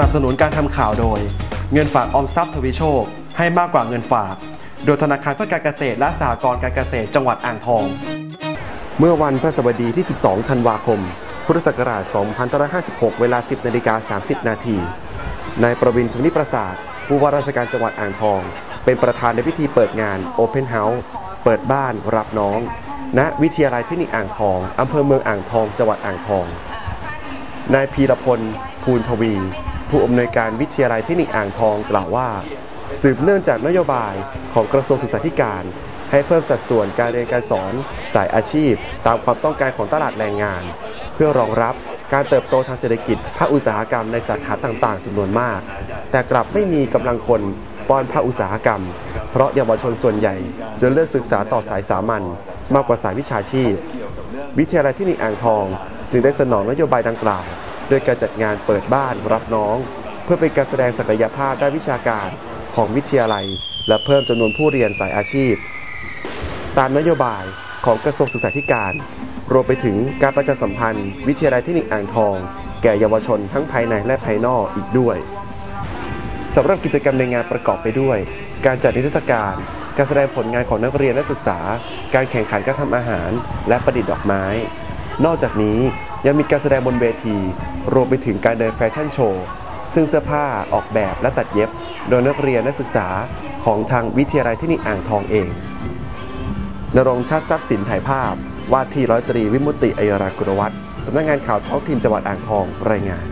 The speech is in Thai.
นับสนุนการทำข่าวโดย เงินฝากออมทรัพย์ทวีโชค ให้มากกว่าเงินฝาก โดยธนาคารเพื่อการเกษตรและสหกรณ์การเกษตรจังหวัดอ่างทอง เมื่อวันพฤหัสบดีที่ 12 ธันวาคม พุทธศักราช 2556 เวลา 10นาฬิกา30 นาทีนายประวินชมนิประสาท ผู้ว่าราชการจังหวัดอ่างทอง เป็นประธานในพิธีเปิดงาน Open House เปิดบ้านรับน้อง ณ วิทยาลัยเทคนิคอ่างทอง อำเภอเมืองอ่างทอง จังหวัดอ่างทอง นายพีรพล ภูลทวี ผู้อำนวยการวิทยาลัยเทคนิคอ่างทองกล่าวว่า สืบเนื่องจากนโยบายของกระทรวงศึกษาธิการ ให้เพิ่มสัดส่วนการเรียนการสอน สายอาชีพ ตามความต้องการของตลาดแรงงาน เพื่อรองรับการเติบโตทางเศรษฐกิจภาคอุตสาหกรรมในสาขาต่างๆจำนวนมาก แต่กลับไม่มีกำลังคนป้อนภาคอุตสาหกรรม เพราะเยาวชนส่วนใหญ่จะเลือกศึกษาต่อสายสามัญมากกว่าสายวิชาชีพ วิทยาลัยเทคนิคอ่างทอง จึงได้สนองนโยบายดังกล่าว โดยการจัดงานเปิดบ้านรับน้อง เพื่อเป็นการแสดงศักยภาพด้านวิชาการของวิทยาลัย และเพิ่มจำนวนผู้เรียนสายอาชีพ ตามนโยบายของกระทรวงศึกษาธิการ รวมไปถึงการประชาสัมพันธ์ วิทยาลัยเทคนิคอ่างทอง แก่เยาวชนทั้งภายในและภายนอกอีกด้วยสำหรับกิจกรรมในงานประกอบไปด้วย การจัดนิทรรศการ การแสดงผลงานของนักเรียนนักศึกษา การแข่งขันการทำอาหาร และประดิษฐ์ดอกไม้ นอกจากนี้ ยังมีการแสดงบนเวที รวมไปถึงการเดินแฟชั่นโชว์ ซึ่งเสื้อผ้าออกแบบและตัดเย็บ โดยนักเรียนนักศึกษาของทางวิทยาลัยเทคนิคอ่างทองเอง นรงชาติทรัพย์สินถ่ายภาพ ว่าที่ร้อยตรีวิมุตติอัยรากุลวัฒน์สำนักงานข่าวท้องถิ่นจังหวัดอ่างทองรายงาน